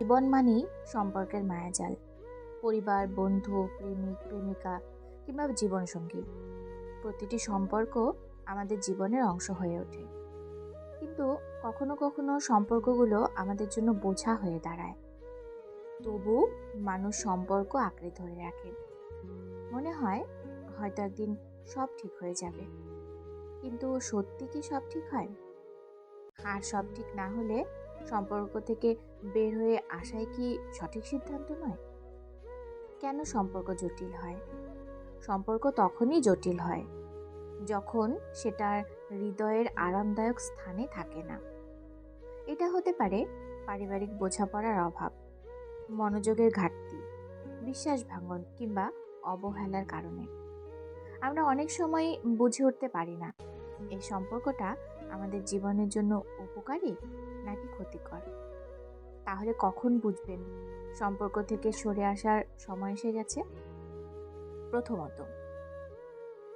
জীবন মানেই সম্পর্কের মায়াজাল। পরিবার, বন্ধু, প্রেমিক, প্রেমিকা কিংবা জীবনসঙ্গী। প্রতিটি সম্পর্ক আমাদের জীবনের অংশ হয়ে ওঠে। কিন্তু কখনো কখনো সম্পর্কগুলো আমাদের জন্য বোঝা হয়ে দাঁড়ায়। তবু মানুষ সম্পর্ক আঁকড়ে ধরে রাখে। মনে হয় হয়তো একদিন সব ঠিক হয়ে যাবে। কিন্তু সত্যি কি সব ঠিক হয়? আর সব ঠিক না হলে সম্পর্ক থেকে বের হয়ে আসাই কি সঠিক সিদ্ধান্ত নয়? কেন সম্পর্ক জটিল হয়? সম্পর্ক তখনই জটিল হয় যখন সেটার হৃদয়ের আরামদায়ক স্থানে থাকে না। এটা হতে পারে পারিবারিক বোঝাপড়ার অভাব, মনোযোগের ঘাটতি, বিশ্বাস ভাঙন কিংবা অবহেলার কারণে। আমরা অনেক সময় বুঝে উঠতে পারি না, এই সম্পর্কটা আমাদের জীবনের জন্য উপকারী নাকি ক্ষতিকর? তাহলে কখন বুঝবেন? সম্পর্ক থেকে সরে আসার সময় এসে গেছে? প্রথমত,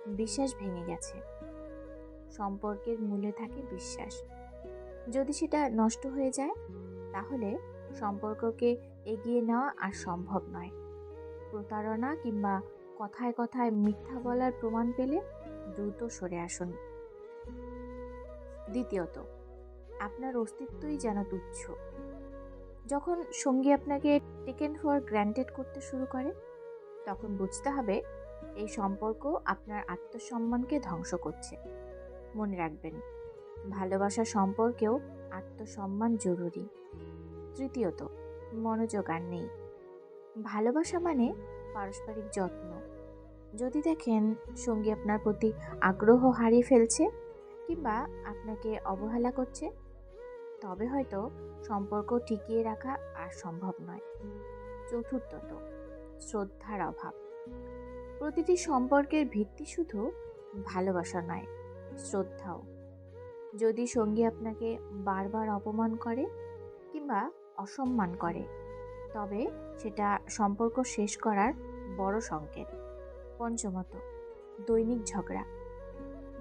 বিশ্বাস ভেঙে গেছে। সম্পর্কের মূলে থাকে বিশ্বাস। যদি সেটা নষ্ট হয়ে যায়, তাহলে সম্পর্ককে এগিয়ে নেওয়া আর সম্ভব নয়। প্রতারণা কিংবা কথায় কথায় মিথ্যা বলার প্রমাণ পেলে দ্রুত সরে আসুন। দ্বিতীয়ত, আপনার অস্তিত্বই যেন তুচ্ছ। যখন সঙ্গী আপনাকে টেকেন ফর গ্র্যান্টেড করতে শুরু করে, তখন বুঝতে হবে এই সম্পর্ক আপনার আত্মসম্মানকে ধ্বংস করছে। মনে রাখবেন, ভালোবাসা সম্পর্কেও আত্মসম্মান জরুরি। তৃতীয়ত, মনোযোগ আর নেই। ভালোবাসা মানে পারস্পরিক যত্ন। যদি দেখেন সঙ্গী আপনার প্রতি আগ্রহ হারিয়ে ফেলছে কিংবা আপনাকে অবহেলা করছে? তবে হয়তো সম্পর্ক টিকিয়ে রাখা আর সম্ভব নয়। চতুর্থত, শ্রদ্ধার অভাব। প্রতিটি সম্পর্কের ভিত্তি শুধু ভালোবাসা নয়, শ্রদ্ধাও। যদি সঙ্গী আপনাকে বারবার অপমান করে কিংবা অসম্মান করে, তবে সেটা সম্পর্ক শেষ করার বড় সংকেত। পঞ্চমত, দৈনিক ঝগড়া।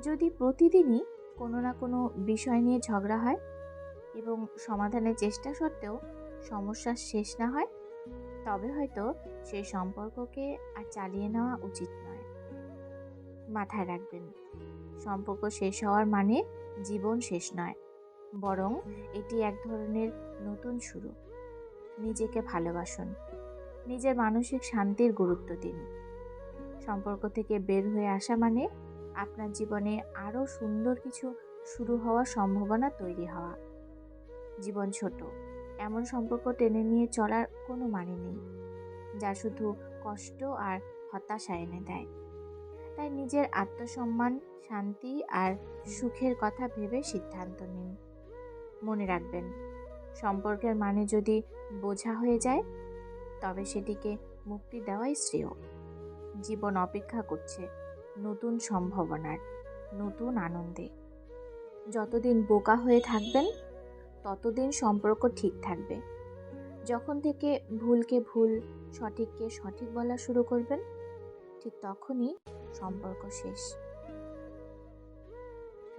যদি প্রতিদিনই কোনো না কোনো বিষয় নিয়ে ঝগড়া হয় এবং সমাধানের চেষ্টা সত্ত্বেও সমস্যা শেষ না হয়, তবে হয়তো সেই সম্পর্ককে আর চালিয়ে নেওয়া উচিত নয়। মাথায় রাখবেন, সম্পর্ক শেষ হওয়ার মানে জীবন শেষ নয়, বরং এটি এক ধরনের নতুন শুরু। নিজেকে ভালোবাসুন, নিজের মানসিক শান্তির গুরুত্ব দিন। সম্পর্ক থেকে বের হয়ে আসা মানে আপনার জীবনে আরও সুন্দর কিছু শুরু হওয়ার সম্ভাবনা তৈরি হওয়া। জীবন ছোট, এমন সম্পর্ক টেনে নিয়ে চলার কোনো মানে নেই, যা শুধু কষ্ট আর হতাশা এনে দেয়। তাই নিজের আত্মসম্মান, শান্তি আর সুখের কথা ভেবে সিদ্ধান্ত নিন। মনে রাখবেন, সম্পর্কের মানে যদি বোঝা হয়ে যায়, তবে সেটিকে মুক্তি দেওয়াই শ্রেয়। জীবন অপেক্ষা করছে। নতুন সম্ভাবনার, নতুন আনন্দে। যতদিন বোকা হয়ে থাকবেন, ততদিন সম্পর্ক ঠিক থাকবে। যখন থেকে ভুলকে ভুল, সঠিককে সঠিক বলা শুরু করবেন, ঠিক তখনই সম্পর্ক শেষ।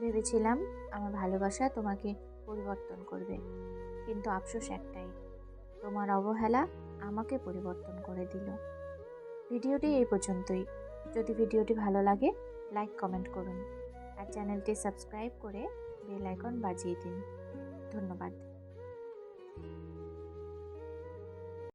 ভেবেছিলাম আমার ভালোবাসা তোমাকে পরিবর্তন করবে, কিন্তু আফসোস একটাই, তোমার অবহেলা আমাকে পরিবর্তন করে দিল। ভিডিওটি এই পর্যন্তই। যদি ভিডিওটি ভালো লাগে লাইক কমেন্ট করুন। আর চ্যানেলটি সাবস্ক্রাইব করে বেল আইকন বাজিয়ে দিন। ধন্যবাদ।